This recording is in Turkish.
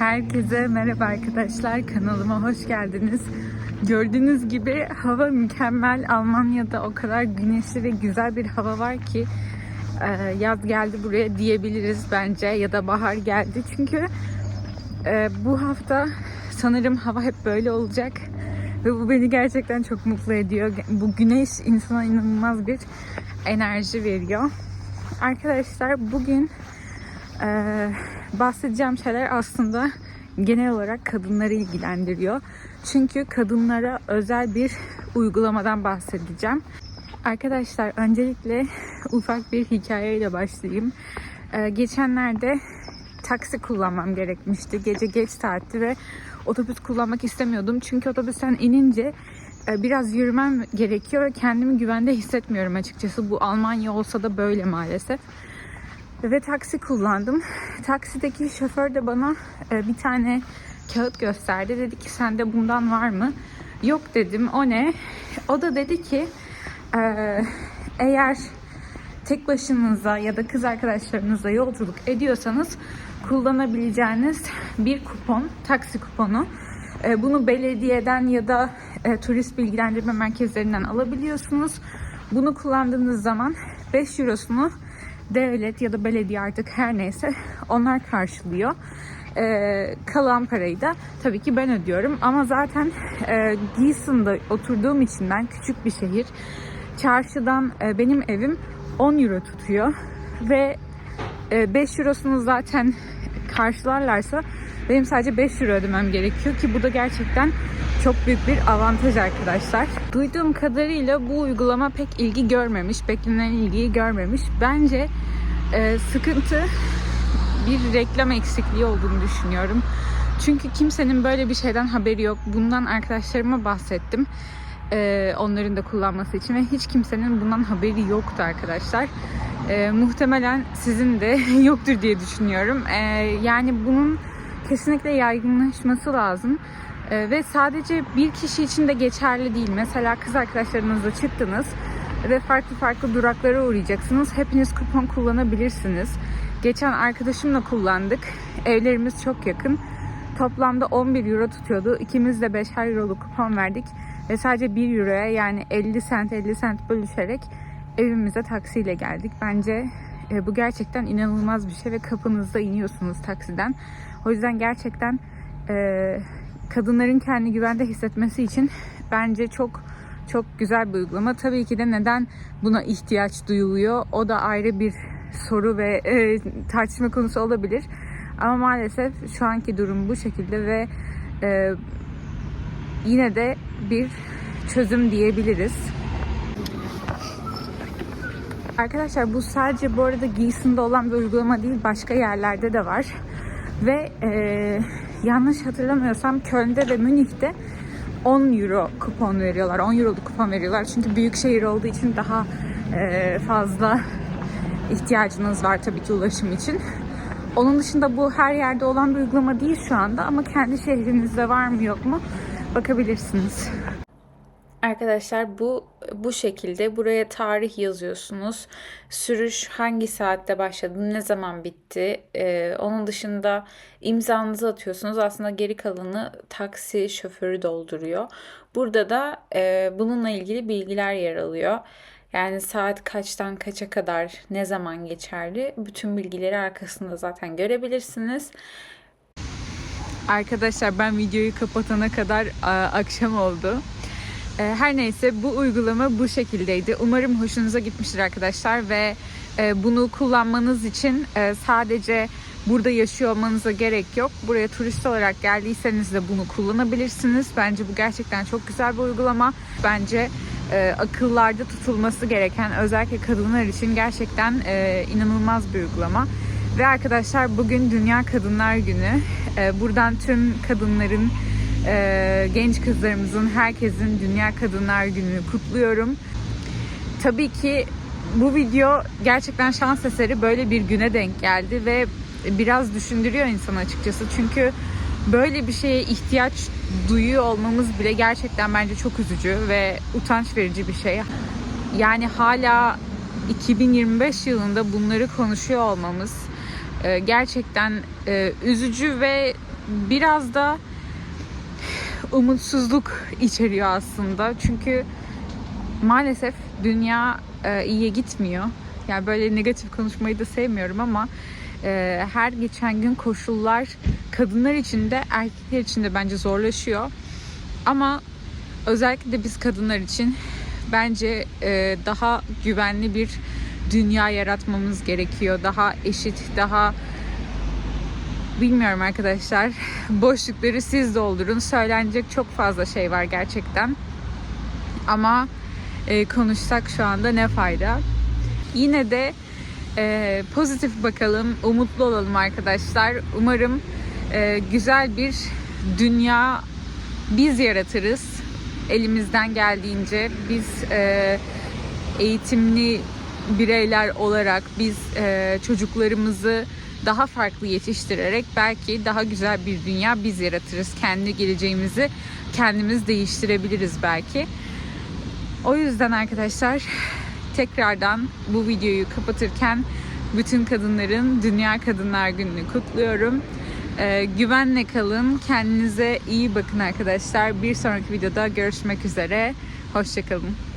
Herkese merhaba arkadaşlar. Kanalıma hoş geldiniz. Gördüğünüz gibi hava mükemmel. Almanya'da o kadar güneşli ve güzel bir hava var ki e, yaz geldi buraya diyebiliriz bence ya da bahar geldi. Çünkü e, bu hafta sanırım hava hep böyle olacak ve bu beni gerçekten çok mutlu ediyor. Bu güneş insana inanılmaz bir enerji veriyor. Arkadaşlar bugün ee, bahsedeceğim şeyler aslında genel olarak kadınları ilgilendiriyor. Çünkü kadınlara özel bir uygulamadan bahsedeceğim. Arkadaşlar öncelikle ufak bir hikayeyle başlayayım. Ee, geçenlerde taksi kullanmam gerekmişti. Gece geç saatti ve otobüs kullanmak istemiyordum. Çünkü otobüsten inince e, biraz yürümem gerekiyor ve kendimi güvende hissetmiyorum açıkçası. Bu Almanya olsa da böyle maalesef ve taksi kullandım. Taksideki şoför de bana e, bir tane kağıt gösterdi. Dedi ki sende bundan var mı? Yok dedim. O ne? O da dedi ki e, eğer tek başınıza ya da kız arkadaşlarınızla yolculuk ediyorsanız kullanabileceğiniz bir kupon, taksi kuponu. E, bunu belediyeden ya da turist bilgilendirme merkezlerinden alabiliyorsunuz. Bunu kullandığınız zaman 5 eurosunu devlet ya da belediye artık her neyse onlar karşılıyor. Ee, kalan parayı da tabii ki ben ödüyorum. Ama zaten e, Gießen'da oturduğum için ben küçük bir şehir. Çarşıdan e, benim evim 10 euro tutuyor. Ve e, 5 eurosunu zaten karşılarlarsa benim sadece 5 euro ödemem gerekiyor ki bu da gerçekten çok büyük bir avantaj arkadaşlar. Duyduğum kadarıyla bu uygulama pek ilgi görmemiş, beklenen ilgiyi görmemiş. Bence e, sıkıntı bir reklam eksikliği olduğunu düşünüyorum. Çünkü kimsenin böyle bir şeyden haberi yok. Bundan arkadaşlarıma bahsettim. E, onların da kullanması için ve hiç kimsenin bundan haberi yoktu arkadaşlar. E, muhtemelen sizin de yoktur diye düşünüyorum. E, yani bunun kesinlikle yaygınlaşması lazım. Ee, ve sadece bir kişi için de geçerli değil. Mesela kız arkadaşlarınızla çıktınız ve farklı farklı duraklara uğrayacaksınız. Hepiniz kupon kullanabilirsiniz. Geçen arkadaşımla kullandık. Evlerimiz çok yakın. Toplamda 11 euro tutuyordu. İkimiz de 5'er euroluk kupon verdik. Ve sadece 1 euroya yani 50 sent 50 sent bölüşerek evimize taksiyle geldik. Bence e, bu gerçekten inanılmaz bir şey ve kapınızda iniyorsunuz taksiden. O yüzden gerçekten e, kadınların kendi güvende hissetmesi için bence çok çok güzel bir uygulama. Tabii ki de neden buna ihtiyaç duyuluyor o da ayrı bir soru ve e, tartışma konusu olabilir. Ama maalesef şu anki durum bu şekilde ve e, yine de bir çözüm diyebiliriz. Arkadaşlar bu sadece bu arada Gießen'de olan bir uygulama değil başka yerlerde de var. Ve e, yanlış hatırlamıyorsam Köln'de ve Münih'te 10 euro kupon veriyorlar. 10 euroluk kupon veriyorlar. Çünkü büyük şehir olduğu için daha e, fazla ihtiyacınız var tabii ki ulaşım için. Onun dışında bu her yerde olan bir uygulama değil şu anda ama kendi şehrinizde var mı yok mu bakabilirsiniz. Arkadaşlar bu bu şekilde buraya tarih yazıyorsunuz. Sürüş hangi saatte başladı, ne zaman bitti. Ee, onun dışında imzanızı atıyorsunuz. Aslında geri kalanı taksi şoförü dolduruyor. Burada da e, bununla ilgili bilgiler yer alıyor. Yani saat kaçtan kaça kadar, ne zaman geçerli. Bütün bilgileri arkasında zaten görebilirsiniz. Arkadaşlar ben videoyu kapatana kadar akşam oldu. E, her neyse bu uygulama bu şekildeydi. Umarım hoşunuza gitmiştir arkadaşlar ve e, bunu kullanmanız için e, sadece burada yaşıyor olmanıza gerek yok. Buraya turist olarak geldiyseniz de bunu kullanabilirsiniz. Bence bu gerçekten çok güzel bir uygulama. Bence akıllarda tutulması gereken özellikle kadınlar için gerçekten inanılmaz bir uygulama. Ve arkadaşlar bugün Dünya Kadınlar Günü. buradan tüm kadınların e, genç kızlarımızın, herkesin Dünya Kadınlar Günü'nü kutluyorum. Tabii ki bu video gerçekten şans eseri böyle bir güne denk geldi ve biraz düşündürüyor insan açıkçası. Çünkü böyle bir şeye ihtiyaç duyuyor olmamız bile gerçekten bence çok üzücü ve utanç verici bir şey. Yani hala 2025 yılında bunları konuşuyor olmamız gerçekten üzücü ve biraz da umutsuzluk içeriyor aslında. Çünkü maalesef dünya e, iyiye gitmiyor. Yani böyle negatif konuşmayı da sevmiyorum ama e, her geçen gün koşullar kadınlar için de erkekler için de bence zorlaşıyor. Ama özellikle de biz kadınlar için bence e, daha güvenli bir dünya yaratmamız gerekiyor. Daha eşit, daha bilmiyorum arkadaşlar. Boşlukları siz doldurun. Söylenecek çok fazla şey var gerçekten. Ama e, konuşsak şu anda ne fayda? Yine de e, pozitif bakalım, umutlu olalım arkadaşlar. Umarım e, güzel bir dünya biz yaratırız. Elimizden geldiğince biz e, eğitimli bireyler olarak biz e, çocuklarımızı daha farklı yetiştirerek belki daha güzel bir dünya biz yaratırız. Kendi geleceğimizi kendimiz değiştirebiliriz belki. O yüzden arkadaşlar tekrardan bu videoyu kapatırken bütün kadınların Dünya Kadınlar Günü'nü kutluyorum. Ee, güvenle kalın, kendinize iyi bakın arkadaşlar. Bir sonraki videoda görüşmek üzere. Hoşçakalın.